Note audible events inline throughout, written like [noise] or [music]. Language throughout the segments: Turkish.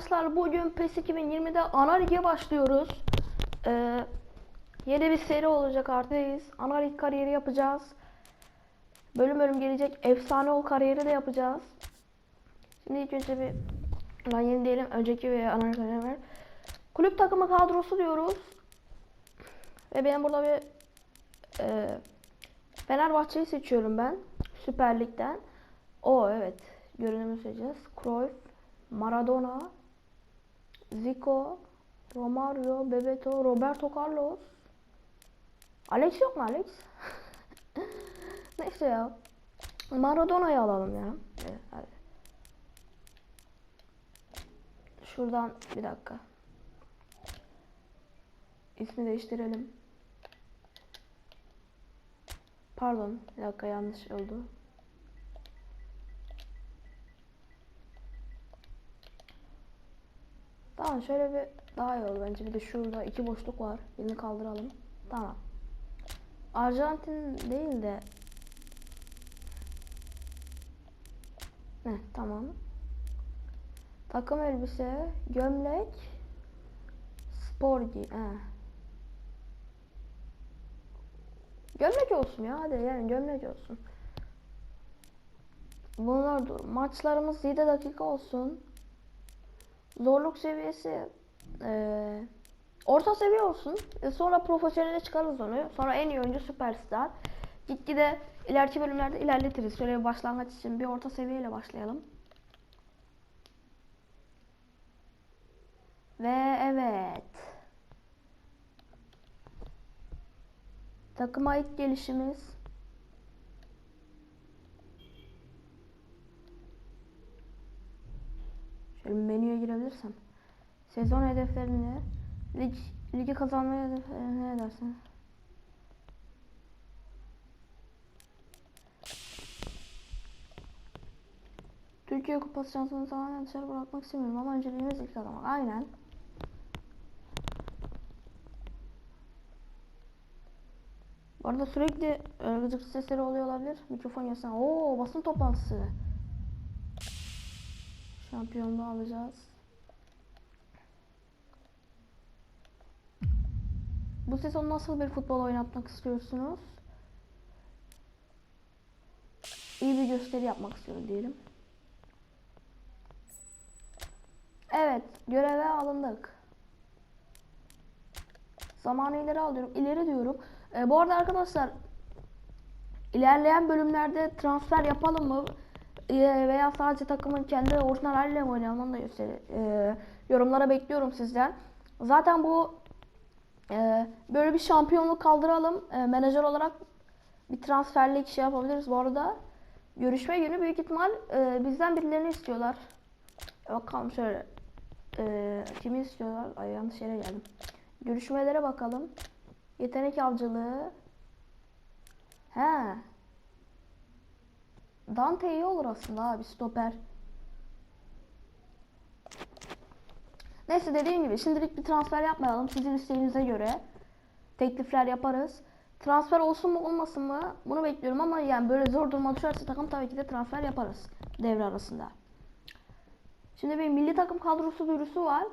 arkadaşlar bugün PES 2020'de ana lige başlıyoruz. Ee, yeni bir seri olacak artık. Ana lig kariyeri yapacağız. Bölüm bölüm gelecek. Efsane ol kariyeri de yapacağız. Şimdi ilk önce bir ben yeni diyelim önceki ve ana lig kariyeri. Kulüp takımı kadrosu diyoruz. Ve benim burada bir e, Fenerbahçe'yi seçiyorum ben. Süper Lig'den. O evet. Görünümü seçeceğiz. Cruyff, Maradona, Zico, Romario, Bebeto, Roberto Carlos. Alex yok mu Alex? [laughs] Neyse ya. Maradona'yı alalım ya. Evet, hadi. Şuradan bir dakika. İsmi değiştirelim. Pardon, bir dakika yanlış oldu. Tamam şöyle bir daha iyi oldu bence. Bir de şurada iki boşluk var. Birini kaldıralım. Tamam. Arjantin değil de Ne tamam. Takım elbise, gömlek, spor giy. He. Gömlek olsun ya hadi yani gömlek olsun. Bunlar dur. Maçlarımız 7 dakika olsun. Zorluk seviyesi eee, orta seviye olsun. E, sonra profesyonele çıkarız onu. Sonra en iyi oyuncu süperstar. Gitgide ileriki bölümlerde ilerletiriz. Şöyle bir başlangıç için bir orta seviyeyle başlayalım. Ve evet. Takıma ilk gelişimiz. Şöyle menüye girebilirsem. Sezon hedeflerini, lig, ligi kazanmaya hedeflerini ne edersin? Türkiye Kupası şansını tamamen dışarı bırakmak istemiyorum ama önceliğimiz ilk kazanmak. Aynen. Bu arada sürekli e, gıcık sesleri oluyor olabilir. Mikrofon yasına. Oo basın toplantısı. Şampiyonluğu alacağız. Bu sezon nasıl bir futbol oynatmak istiyorsunuz? İyi bir gösteri yapmak istiyorum diyelim. Evet, göreve alındık. Zamanı ileri alıyorum. İleri diyorum. Ee, bu arada arkadaşlar ilerleyen bölümlerde transfer yapalım mı? Ee, veya sadece takımın kendi orijinal haliyle mi oynayalım onu da gösteri. Ee, yorumlara bekliyorum sizden. Zaten bu e, böyle bir şampiyonluk kaldıralım. E, menajer olarak bir transferlik şey yapabiliriz. Bu arada görüşme günü büyük ihtimal e, bizden birilerini istiyorlar. E, bakalım şöyle. E, kimi istiyorlar? Ay yanlış yere geldim. Görüşmelere bakalım. Yetenek avcılığı. He. Dante iyi olur aslında abi stoper. Neyse dediğim gibi şimdilik bir transfer yapmayalım. Sizin isteğinize göre teklifler yaparız. Transfer olsun mu olmasın mı bunu bekliyorum ama yani böyle zor duruma düşerse takım tabii ki de transfer yaparız devre arasında. Şimdi bir milli takım kadrosu duyurusu var.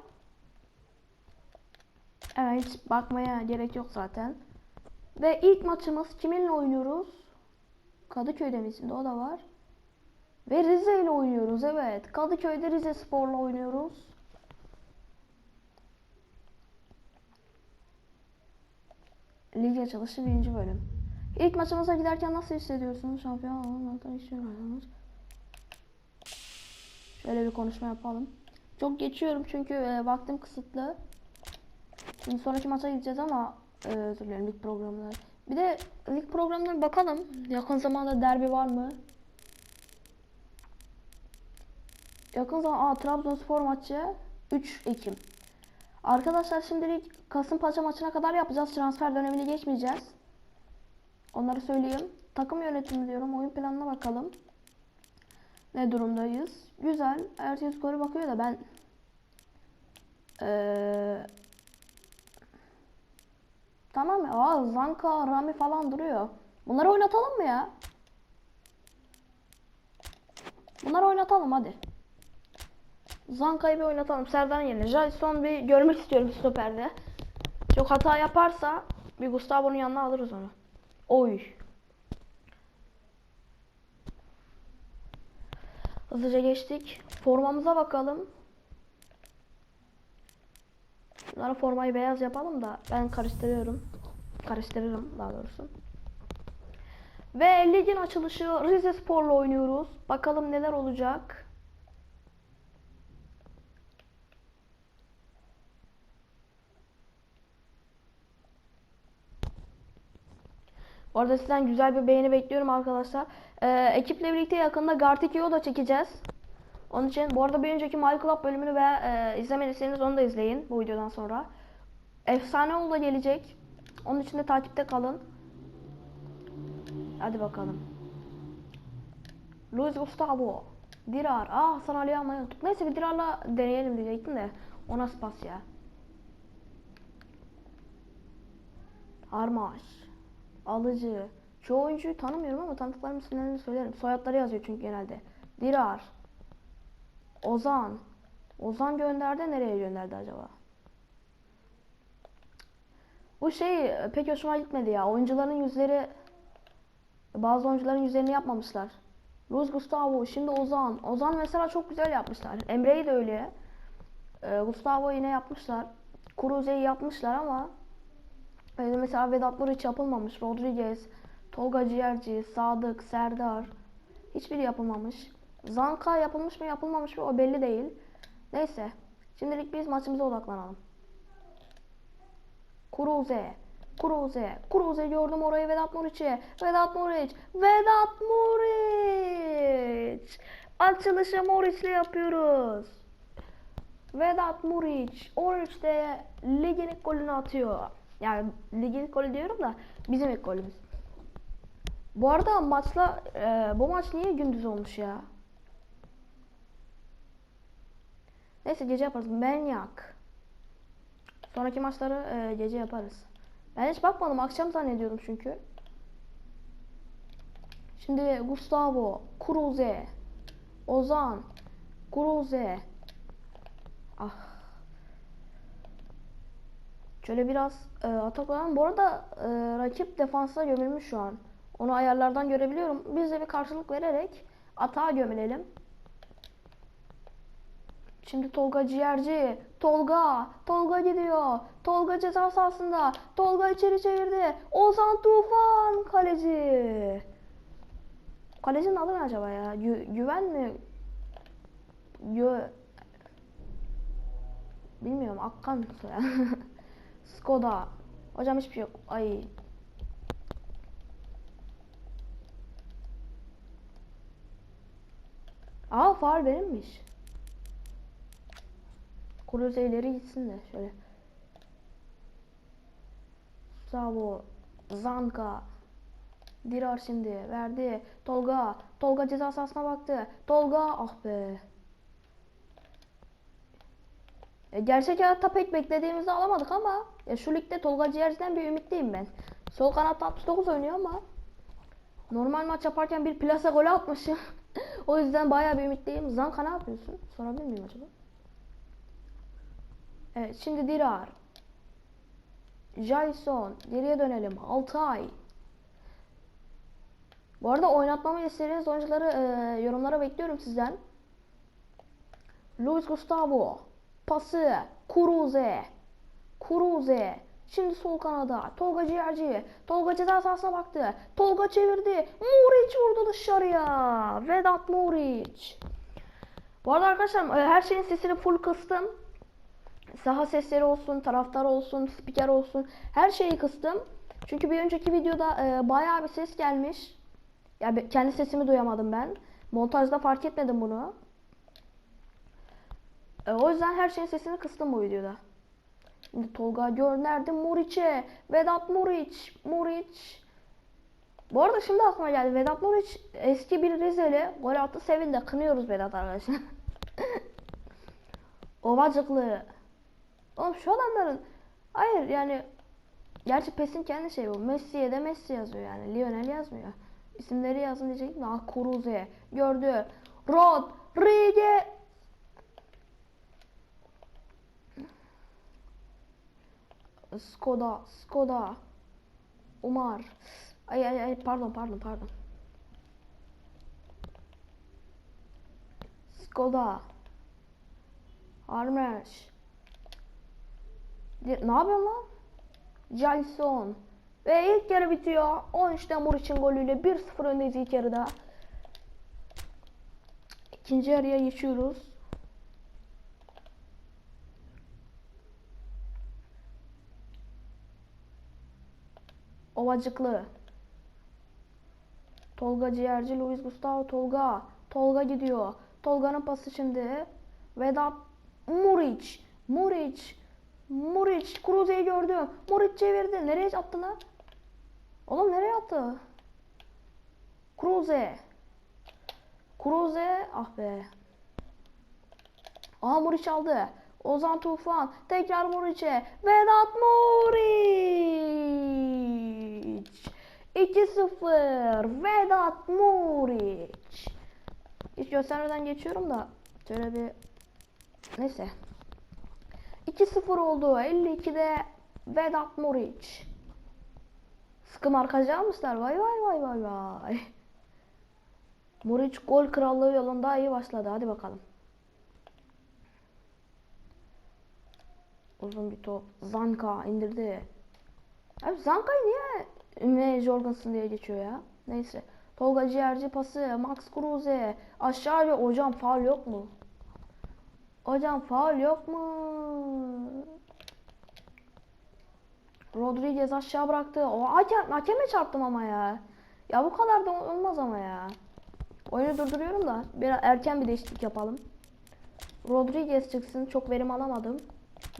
Evet hiç bakmaya gerek yok zaten. Ve ilk maçımız kiminle oynuyoruz? Kadıköy'de mi o da var. Ve Rize ile oynuyoruz evet. Kadıköy'de Rize Spor'la oynuyoruz. Lig açılışı birinci bölüm. İlk maçımıza giderken nasıl hissediyorsunuz? Şampiyon olmaktan istiyorsunuz. Şöyle bir konuşma yapalım. Çok geçiyorum çünkü e, vaktim kısıtlı. Şimdi sonraki maça gideceğiz ama e, özür dilerim lig programları. Bir de lig programlarına bakalım. Yakın zamanda derbi var mı? Yakın zaman aa, Trabzonspor maçı 3 Ekim. Arkadaşlar şimdilik Kasımpaşa maçına kadar yapacağız. Transfer dönemini geçmeyeceğiz. Onları söyleyeyim. Takım yönetimi diyorum. Oyun planına bakalım. Ne durumdayız? Güzel. Ertuğrul skoru bakıyor da ben ee, Tamam ya. Aa, Zanka, Rami falan duruyor. Bunları oynatalım mı ya? Bunları oynatalım hadi. Zanka'yı bir oynatalım. Serdar'ın yerine. Jason bir görmek istiyorum stoperde. Çok hata yaparsa bir Gustavo'nun yanına alırız onu. Oy. Hızlıca geçtik. Formamıza bakalım. Şunlara formayı beyaz yapalım da ben karıştırıyorum. Karıştırırım daha doğrusu. Ve ligin açılışı Rize Spor'la oynuyoruz. Bakalım neler olacak. Bu arada sizden güzel bir beğeni bekliyorum arkadaşlar. Ee, ekiple birlikte yakında Gartikio'yu da çekeceğiz. Onun için bu arada bir önceki My Club bölümünü ve e, izlemediyseniz onu da izleyin bu videodan sonra. Efsane ol da gelecek. Onun için de takipte kalın. Hadi bakalım. Luis Gustavo. Dirar. Ah Hasan Ali'yi almayı unuttuk. Neyse bir Dirar'la deneyelim diyecektim de. O nasıl pas ya? Armaş. Alıcı. Çoğu oyuncuyu tanımıyorum ama tanıdıklarım isimlerini söylerim. Soyadları yazıyor çünkü genelde. Dirar. Ozan. Ozan gönderdi. Nereye gönderdi acaba? Bu şey pek hoşuma gitmedi ya. Oyuncuların yüzleri bazı oyuncuların yüzlerini yapmamışlar. Luis Gustavo, şimdi Ozan. Ozan mesela çok güzel yapmışlar. Emre'yi de öyle. Ee, Gustavo yine yapmışlar. Cruze'yi yapmışlar ama e, mesela Vedat Muriç yapılmamış. Rodriguez, Tolga Ciğerci, Sadık, Serdar hiçbiri yapılmamış. Zanka yapılmış mı yapılmamış mı o belli değil. Neyse. Şimdilik biz maçımıza odaklanalım. Kuruze. Kuruze. Kuruze gördüm orayı Vedat Muriç'e. Vedat Muriç. Vedat Muriç. Açılışı Muriç'le yapıyoruz. Vedat Muriç. Muriç de ligin ilk golünü atıyor. Yani ligin ilk golü diyorum da bizim ilk golümüz. Bu arada maçla e, bu maç niye gündüz olmuş ya? Neyse gece yaparız. Manyak. Sonraki maçları e, gece yaparız. Ben hiç bakmadım. Akşam zannediyordum çünkü. Şimdi Gustavo, Cruze, Ozan, Cruze. Ah. Şöyle biraz e, ataklayalım. Bu arada e, rakip defansa gömülmüş şu an. Onu ayarlardan görebiliyorum. Biz de bir karşılık vererek atağa gömülelim. Şimdi Tolga ciğerci. Tolga. Tolga gidiyor. Tolga ceza sahasında. Tolga içeri çevirdi. Ozan Tufan kaleci. Kalecinin adı ne acaba ya? Gü- güven mi? Gö Bilmiyorum. Akkan soyadı. [laughs] Skoda. Hocam hiçbir şey yok. Ay. Aa far benimmiş. Cruze ileri gitsin de şöyle. Savo, Zanka, Dirar şimdi verdi. Tolga, Tolga ceza sahasına baktı. Tolga, ah be. E, gerçek hayatta pek beklediğimizi alamadık ama ya şu ligde Tolga Ciğerci'den bir ümitliyim ben. Sol kanatta 69 oynuyor ama normal maç yaparken bir plasa gol atmışım. [laughs] o yüzden bayağı bir ümitliyim. Zanka ne yapıyorsun? Sorabilir miyim acaba? Evet şimdi Dirar. Jason. Geriye dönelim. Altay. Bu arada oynatmamı istediğiniz oyuncuları e, yorumlara bekliyorum sizden. Luis Gustavo. Pası. Kuruze. Kuruze. Şimdi sol kanada. Tolga Ciğerci. Tolga ceza sahasına baktı. Tolga çevirdi. Muriç vurdu dışarıya. Vedat Muriç. Bu arada arkadaşlar e, her şeyin sesini full kıstım saha sesleri olsun, taraftar olsun, spiker olsun her şeyi kıstım. Çünkü bir önceki videoda e, bayağı bir ses gelmiş. Ya yani kendi sesimi duyamadım ben. Montajda fark etmedim bunu. E, o yüzden her şeyin sesini kıstım bu videoda. Şimdi Tolga gönderdi Muriç'e. Vedat Muriç. Muriç. Bu arada şimdi aklıma geldi. Vedat Muriç eski bir Rizeli. Gol attı sevindi. Kınıyoruz Vedat arkadaşlar. [laughs] Ovacıklı. Oğlum şu adamların hayır yani gerçi PES'in kendi şeyi bu. Messi'ye de Messi yazıyor yani. Lionel yazmıyor. İsimleri yazın diyecek daha Kuruze gördü. Rod Rige Skoda Skoda Umar Ay ay ay pardon pardon pardon. Skoda Armer ne yapıyorsun lan? Jason. Ve ilk yarı bitiyor. 13'te Muriç'in golüyle 1-0 öndeyiz ilk yarıda. İkinci yarıya geçiyoruz. Ovacıklı. Tolga Ciğerci, Luis Gustavo Tolga. Tolga gidiyor. Tolga'nın pası şimdi. Vedat Muriç. Muriç. Muriç. Kruze'yi gördüm. Muriç çevirdi. Nereye attı lan? Oğlum nereye attı? Kruze. Kruze. Ah be. Aha Muriç aldı. Ozan Tufan. Tekrar Muriç'e. Vedat Muriç. 2-0. Vedat Muriç. Hiç göstermeden geçiyorum da. Şöyle bir. Neyse. 2-0 oldu. 52'de Vedat Muriç. Sıkı markaj almışlar. Vay vay vay vay vay. Muriç gol krallığı yolunda iyi başladı. Hadi bakalım. Uzun bir top. Zanka indirdi. Abi Zanka'yı niye Ümmü Jorgensen diye geçiyor ya? Neyse. Tolga Ciğerci pası. Max Kruse. Aşağı hocam faul yok mu? Hocam faul yok mu? Rodriguez aşağı bıraktı. O hakem, hakeme çarptım ama ya. Ya bu kadar da olmaz ama ya. Oyunu durduruyorum da biraz erken bir değişiklik yapalım. Rodriguez çıksın. Çok verim alamadım.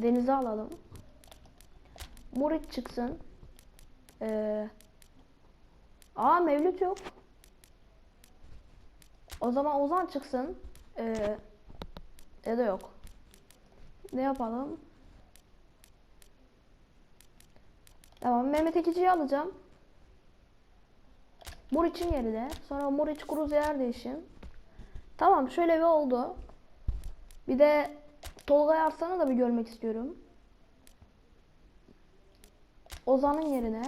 Deniz'i alalım. Murit çıksın. Ee, aa Mevlüt yok. O zaman Ozan çıksın. Ee, ya da yok. Ne yapalım? Tamam Mehmet Ekici'yi alacağım. Muriç'in yerine. Sonra Muriç Kruz yer değişim. Tamam şöyle bir oldu. Bir de Tolga Arslan'ı da bir görmek istiyorum. Ozan'ın yerine.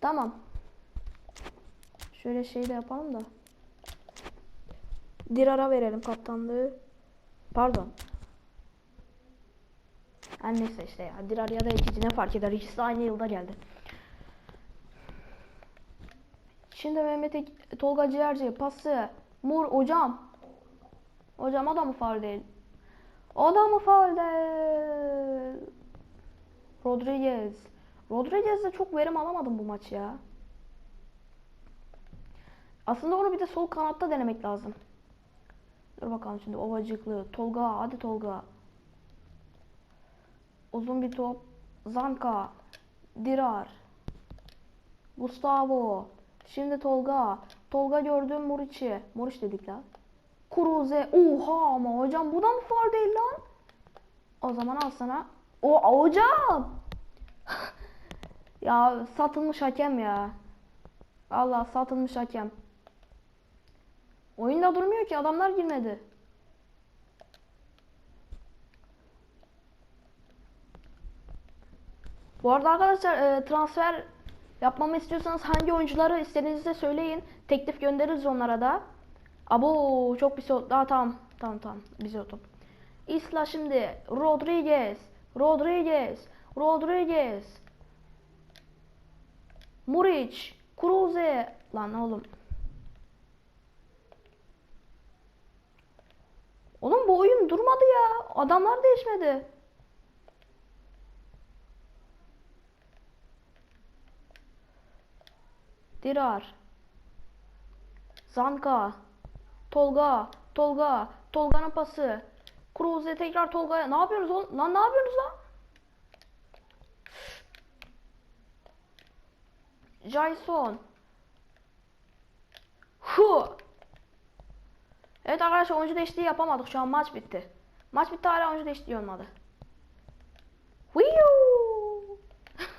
Tamam. Şöyle şey de yapalım da. Dirar'a verelim kaptanlığı. Pardon. Her neyse işte ya. Dirar ya da ikinci ne fark eder? İkisi aynı yılda geldi. Şimdi Mehmet Ek- Tolga Ciğerci pası. Mur hocam. Hocam o da mı faul değil? O da mı faul değil? Rodriguez. Rodriguez'de çok verim alamadım bu maç ya. Aslında onu bir de sol kanatta denemek lazım. Dur bakalım şimdi ovacıklı. Tolga hadi Tolga. Uzun bir top. Zanka. Dirar. Gustavo. Şimdi Tolga. Tolga gördüm Muriç'i. Muriç dedik lan. Kuruze. Oha ama hocam bu da mı faul değil lan? O zaman al sana. O hocam. [laughs] ya satılmış hakem ya. Allah satılmış hakem. Oyunda durmuyor ki adamlar girmedi. Bu arada arkadaşlar e, transfer yapmamı istiyorsanız hangi oyuncuları istediğinizi de söyleyin. Teklif göndeririz onlara da. Abo çok bir şey daha tamam tamam tamam bize top. Isla şimdi Rodriguez Rodriguez Rodriguez Muriç Kruze lan oğlum Oğlum bu oyun durmadı ya. Adamlar değişmedi. Dirar. Zanka. Tolga. Tolga. Tolga'nın pası. Kruze tekrar Tolga'ya. Ne yapıyorsunuz oğlum? Lan ne yapıyorsunuz lan? Jason. Hu. Evet arkadaşlar oyuncu değişikliği yapamadık. Şu an maç bitti. Maç bitti hala oyuncu değişikliği olmadı.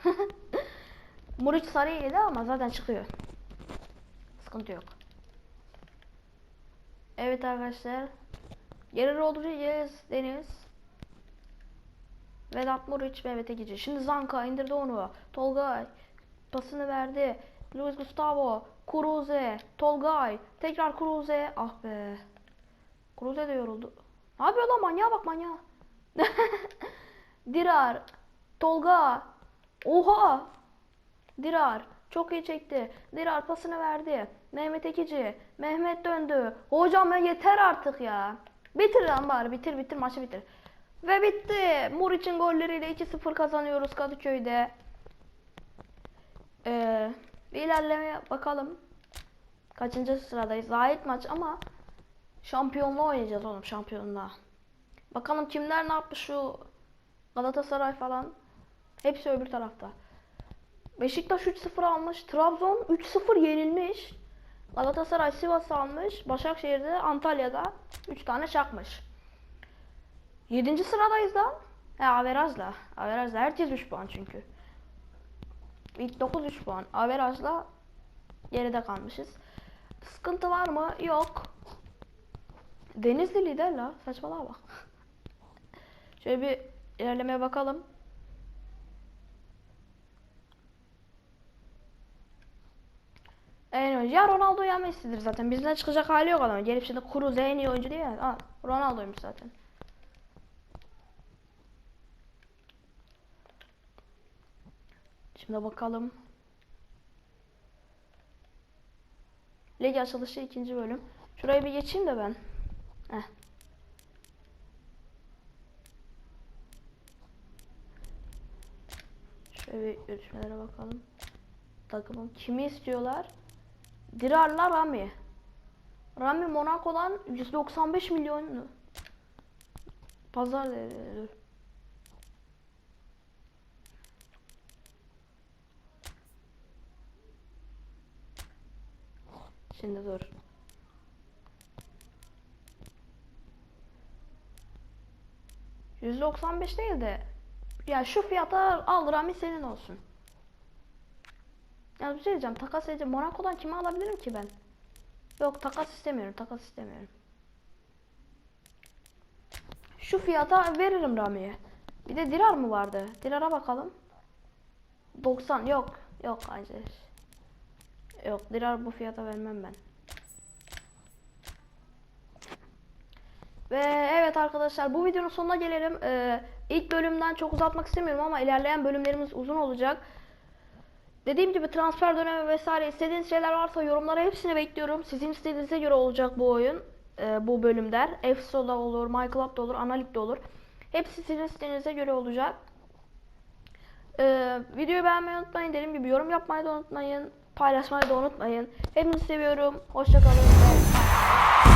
[laughs] Muriç sarı yedi ama zaten çıkıyor. Sıkıntı yok. Evet arkadaşlar. Geri Rodriguez Deniz. Vedat Muriç, Mehmet Ekici. Şimdi Zanka indirdi onu. Tolgay pasını verdi. Luis Gustavo, Kuruze, Tolgay, tekrar Kuruze. Ah be. Kuruze de yoruldu. Ne yapıyor lan manyağa bak manyağa. [laughs] Dirar, Tolga. Oha. Dirar çok iyi çekti. Dirar pasını verdi. Mehmet Ekici. Mehmet döndü. Hocam ya yeter artık ya. Bitir lan bari bitir bitir maçı bitir. Ve bitti. Muriç'in golleriyle 2-0 kazanıyoruz Kadıköy'de. Ee, bir ilerlemeye bakalım. Kaçıncı sıradayız? Zahit maç ama şampiyonluğa oynayacağız oğlum şampiyonluğa. Bakalım kimler ne yapmış şu Galatasaray falan. Hepsi öbür tarafta. Beşiktaş 3-0 almış. Trabzon 3-0 yenilmiş. Galatasaray Sivas almış. Başakşehir'de Antalya'da 3 tane çakmış. 7. sıradayız lan. He averajla. Averajla. Herkes 3 puan çünkü. İlk 9 3 puan. Averajla geride kalmışız. Sıkıntı var mı? Yok. Denizli lider la. Saçmalığa bak. [laughs] Şöyle bir ilerlemeye bakalım. En önce ya Ronaldo ya Messi'dir zaten. Bizden çıkacak hali yok adamın. Gelip şimdi Cruz en iyi oyuncu diye. Ha, Ronaldo'ymuş zaten. Şimdi bakalım. Lig açılışı ikinci bölüm. Şurayı bir geçeyim de ben. Heh. Şöyle görüşmelere bakalım. Takımım kimi istiyorlar? Dirar'la Rami. Rami Monaco'dan 195 milyon pazar değeri. Şimdi dur. %95 değil de ya şu fiyata al Rami senin olsun. Ya bir şey diyeceğim takas edeceğim. Monaco'dan kimi alabilirim ki ben? Yok takas istemiyorum takas istemiyorum. Şu fiyata veririm Rami'ye. Bir de Dirar mı vardı? Dirar'a bakalım. 90 yok. Yok hayır. Yok Dirar bu fiyata vermem ben. Ve evet arkadaşlar bu videonun sonuna gelelim. Ee, ilk bölümden çok uzatmak istemiyorum ama ilerleyen bölümlerimiz uzun olacak. Dediğim gibi transfer dönemi vesaire istediğiniz şeyler varsa yorumlara hepsini bekliyorum. Sizin istediğinize göre olacak bu oyun. e, bu bölümler. EFSO'da olur, MyClub'da olur, Analik'te olur. Hepsi sizin istediğinize göre olacak. E, videoyu beğenmeyi unutmayın. Dediğim gibi yorum yapmayı da unutmayın. Paylaşmayı da unutmayın. Hepinizi seviyorum. Hoşçakalın.